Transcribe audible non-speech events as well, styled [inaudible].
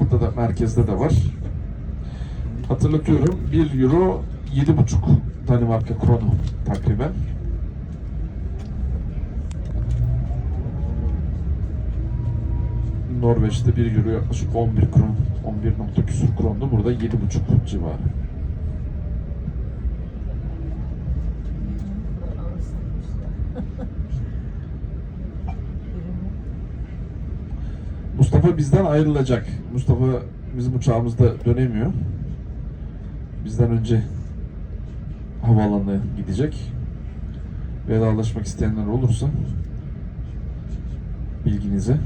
Burada da merkezde de var. Hatırlatıyorum 1 euro 7,5 Danimarka kronu takriben. Norveç'te 1 euro yaklaşık 11 kron, 11 nokta küsur krondu. Burada 7,5 civarı. [laughs] Mustafa bizden ayrılacak. Mustafa bizim uçağımızda dönemiyor. Bizden önce havaalanına gidecek. Vedalaşmak isteyenler olursa bilginize.